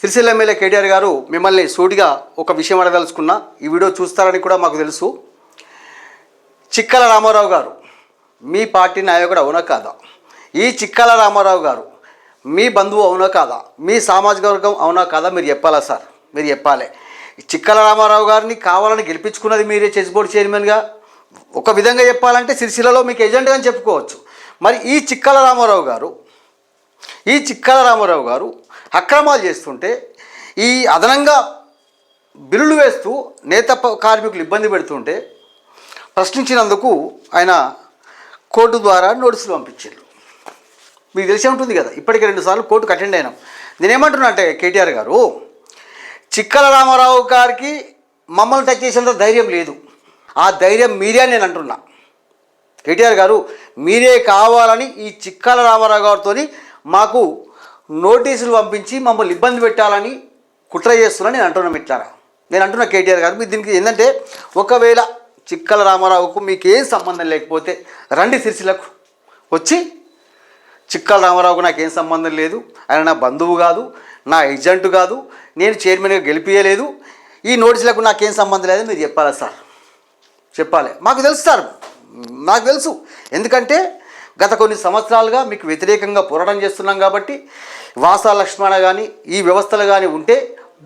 Sircilla MLA KTR గారు మిమ్మల్ని సూటిగా ఒక విషయం అడగదలుచుకున్నా ఈ వీడియో చూస్తారని కూడా మాకు తెలుసు. చిక్కల రామారావు గారు మీ పార్టీ నాయకుడు అవునా కాదా? ఈ చిక్కల రామారావు గారు మీ బంధువు అవునా కాదా? మీ సామాజిక వర్గం అవునా కాదా? మీరు చెప్పాలా సార్? మీరు చెప్పాలి. ఈ చిక్కల రామారావు గారిని కావాలని గెలిపించుకున్నది మీరే చెస్ బోర్డు చైర్మన్గా. ఒక విధంగా చెప్పాలంటే సిరిసిల్లలో మీకు ఏజెంట్గా అని చెప్పుకోవచ్చు. మరి ఈ చిక్కల రామారావు గారు ఈ చిక్కల రామారావు గారు అక్రమాలు చేస్తుంటే ఈ అదనంగా బిల్లులు వేస్తూ నేత కార్మికులు ఇబ్బంది పెడుతుంటే ప్రశ్నించినందుకు ఆయన కోర్టు ద్వారా నోటీసులు పంపించారు. మీకు తెలిసే ఉంటుంది కదా ఇప్పటికే రెండుసార్లు కోర్టుకు అటెండ్ అయినాం. నేనేమంటున్నా అంటే కేటీఆర్ గారు చిక్కల రామారావు గారికి మమ్మల్ని టచ్ చేసేంత ధైర్యం లేదు. ఆ ధైర్యం మీరే అని నేను అంటున్నా. కేటీఆర్ గారు మీరే కావాలని ఈ చిక్కల రామారావు గారితో మాకు నోటీసులు పంపించి మమ్మల్ని ఇబ్బంది పెట్టాలని కుట్ర చేస్తున్నా నేను అంటున్నాను ఇట్లారా నేను అంటున్నా కేటీఆర్ గారు మీరు దీనికి ఏంటంటే ఒకవేళ చిక్కల రామారావుకు మీకు ఏం సంబంధం లేకపోతే రండి సిరిసిలకు వచ్చి చిక్కల రామారావుకు నాకేం సంబంధం లేదు ఆయన నా బంధువు కాదు నా ఏజెంట్ కాదు నేను చైర్మన్గా గెలిపించలేదు ఈ నోటీసులకు నాకేం సంబంధం లేదు మీరు చెప్పాలా సార్? చెప్పాలి. మాకు తెలుసు సార్ నాకు తెలుసు. ఎందుకంటే గత కొన్ని సంవత్సరాలుగా మీకు వ్యతిరేకంగా పోరాటం చేస్తున్నాం కాబట్టి వాసా లక్ష్మణ కానీ ఈ వ్యవస్థలు కానీ ఉంటే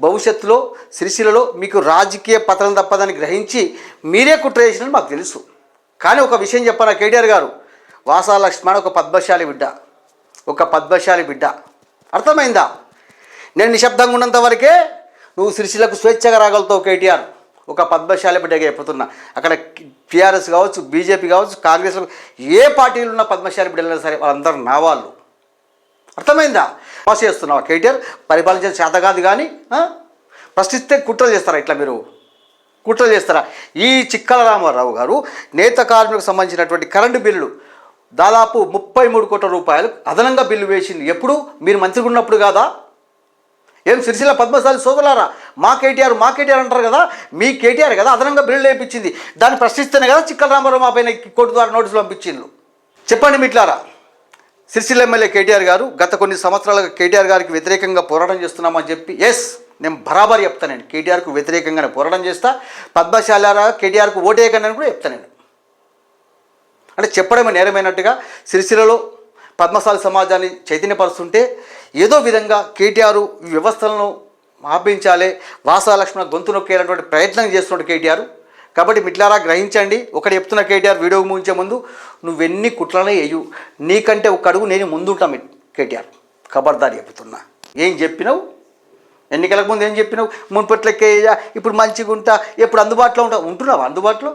భవిష్యత్తులో సిరిసిలలో మీకు రాజకీయ పతనం తప్పదని గ్రహించి మీరే కుట్ర చేసినని మాకు తెలుసు. కానీ ఒక విషయం చెప్పాను కేటీఆర్ గారు? వాసా లక్ష్మణ ఒక పద్మశాలి బిడ్డ. ఒక పద్మశాలి బిడ్డ. అర్థమైందా? నేను నిశ్శబ్దంగా ఉన్నంత వరకే నువ్వు సిరిసిలకు స్వేచ్ఛగా రాగలుగుతావు కేటీఆర్. ఒక పద్మశాలి బిడ్డగా చెప్పుతున్నా అక్కడ టీఆర్ఎస్ కావచ్చు బీజేపీ కావచ్చు కాంగ్రెస్ ఏ పార్టీలు ఉన్న పద్మశాలి బిడ్డలైనా సరే వాళ్ళందరూ నా వాళ్ళు. అర్థమైందా? మోస చేస్తున్నావా కేటీఆర్? పరిపాలించిన చేత కాదు కానీ ప్రశ్నిస్తే కుట్రలు చేస్తారా ఇట్లా మీరు? కుట్రలు చేస్తారా? ఈ చిక్కల రామారావు గారు నేత కార్మికులకు సంబంధించినటువంటి కరెంటు బిల్లులు దాదాపు ముప్పై మూడు కోట్ల రూపాయలు అదనంగా బిల్లు వేసింది ఎప్పుడు? మీరు మంత్రిగా ఉన్నప్పుడు కాదా? ఏం సిరిసిల్ల పద్మశాలి సోదరులారా? మా కేటీఆర్ మా కేటీఆర్ అంటారు కదా మీ కేటీఆర్ కదా అదనంగా బిల్లు వేయించింది. దాన్ని ప్రశ్నిస్తేనే కదా చిక్కల రామారావు మా పైన కోర్టు ద్వారా నోటీసులు పంపించిండ్రు. చెప్పండి మిట్లారా. సిరిసిల్ల ఎమ్మెల్యే కేటీఆర్ గారు గత కొన్ని సంవత్సరాలుగా కేటీఆర్ గారికి వ్యతిరేకంగా పోరాటం చేస్తున్నామని చెప్పి ఎస్ నేను బరాబర్ చెప్తాను నేను. కేటీఆర్కు వ్యతిరేకంగానే పోరాటం చేస్తా. పద్మశాలారా కేటీఆర్కు ఓటేయకండి అని కూడా చెప్తాను నేను. అంటే చెప్పడమే నేరమైనట్టుగా సిరిసిల్లలో పద్మశాలి సమాజాన్ని చైతన్యపరుస్తుంటే ఏదో విధంగా కేటీఆర్ ఈ వ్యవస్థలను ఆపించాలి వాసాలక్ష్మణ గొంతు నొక్కేయాలన్నటువంటి ప్రయత్నం చేస్తున్నాడు కేటీఆర్. కాబట్టి మిట్లారా గ్రహించండి. ఒకటి చెప్తున్న కేటీఆర్ వీడియో ముంచే ముందు నువ్వెన్ని కుట్లనే వేయు నీకంటే ఒక అడుగు నేను ముందుంటాం కేటీఆర్. ఖబర్దారి చెప్తున్నా. ఏం చెప్పినావు? ఎన్నికలకు ముందు ఏం చెప్పినావు? మున్పట్లకే ఇప్పుడు మంచిగా ఉంటా ఎప్పుడు అందుబాటులో ఉంటా ఉంటున్నావా అందుబాటులో?